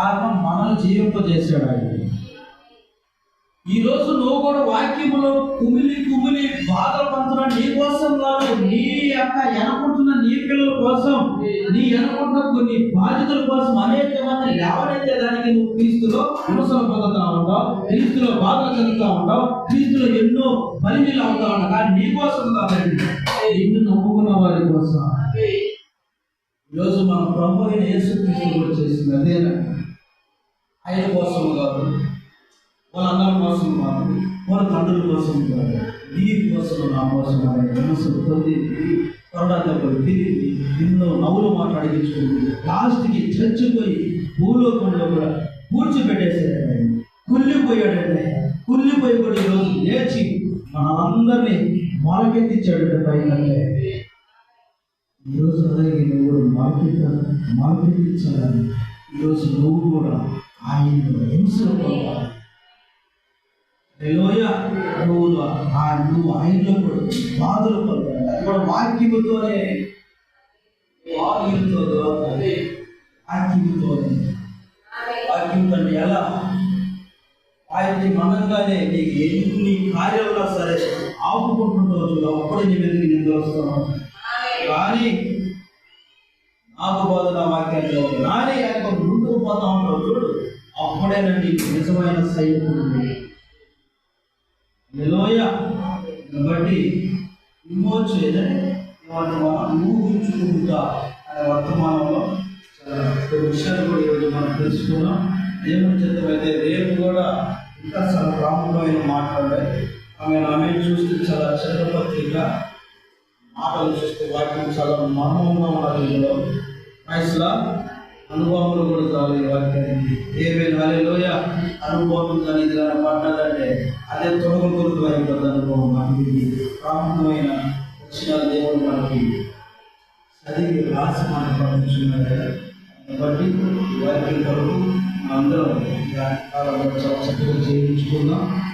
కారణం మనల్ని జీవింపజేశాడు ఆయన ఈ రోజు నువ్వు కూడా వాక్యములో కుమిలి కుమిలి బాధలు పంచున్నా నీ కోసం కాదు నీ యొక్క ఎనుకుంటున్న నీ పిల్లల కోసం నీ ఎనుకుంటున్న కొన్ని బాధ్యతల కోసం అనేక మంది ఎవరైతే దానికి నువ్వు క్రీస్తులో హింసలు పొందుతా ఉంటావు క్రీస్తులో బాధలు చెందుతా ఉంటావు క్రీస్తులో ఎన్నో బలిమీలు అవుతా ఉంటావు. కానీ నీ కోసం కాదండి నిన్ను నమ్ముకున్న వారి కోసం. ఈరోజు మన ప్రభు అయిన యేసు క్రీస్తు కూడా చేసింది అదేనా? ఆయన కోసం కాదు వాళ్ళ అన్నల కోసం కాదు వాళ్ళ తండ్రుల కోసం కాదు. నీ కోసం నా కోసం ఆయన మనసు పొంది కరోనా తిరిగి ఎన్నో నవ్వులు మాట్లాడించుకుంది లాస్ట్కి చచ్చిపోయి భూలోకంలో కూడా పూడ్చిపెట్టేశాడు ఆయన కుళ్ళిపోయాడండి. ఆయన. కుళ్ళిపోయి కూడా ఈరోజు లేచి మనందరినీ మొలకెత్తిచ్చాడు పైన ఈరోజు అలాగే నువ్వు కూడా మార్కెట్ ఇచ్చాడని ఈరోజు నువ్వు కూడా ఆయన హింసలు నువ్వు ఆ నువ్వు ఆయనలో కూడా బాధలు పొందాలి కూడా వాక్యముతోనే వాక్యంతో వాక్యముతోనే వాక్యం అంటే ఎలా ఆయన్ని మనంగానే నీకు ఎన్ని కార్యాలు సరే ఆపుకుంటుంటావు చూడు అప్పుడే నీ మీదకి నిందలు వస్తాను కానీ ఆకుబోధన బోధ నా వాక్యాల్లో నాని ఆయన ముందుకు పోతా ఉంటావు చూడు అప్పుడేనండి నిజమైన సైనికుడు నిలోయ బట్టి విమోచ ఏదంటే వర్తమానం ఊహించుకుంటా అనే వర్తమానంలో చాలా విషయాలు కూడా ఈరోజు మనం తెలుసుకున్నాం. దేవుని చిత్తమైతే రేపు కూడా ఇంకా చాలా ప్రాముఖ్యమైన మాట్లాడే ఆమె ఆమె చూస్తే చాలా చట్టపత్రిక మాటలు చూస్తే వాక్యం చాలా మర్మంగా ఉన్నది ఇందులో వయసులా అనుభవములు కూడా చాలు ఈ వాక్యానికి. ఏమైనా లోయ అనుభవం కానీ ఇది కానీ పడ్డదంటే అదే తొడగ కొరకు అయిపోతుంది అనుభవం మనకి ప్రాముఖ్యమైన వచ్చిన దేవుడు మనకి చదివి రాసి మనకు పంపించున్నాడు కాబట్టి ఈ వాక్యం కొరకు అందరం చక్కగా చేయించుకుందాం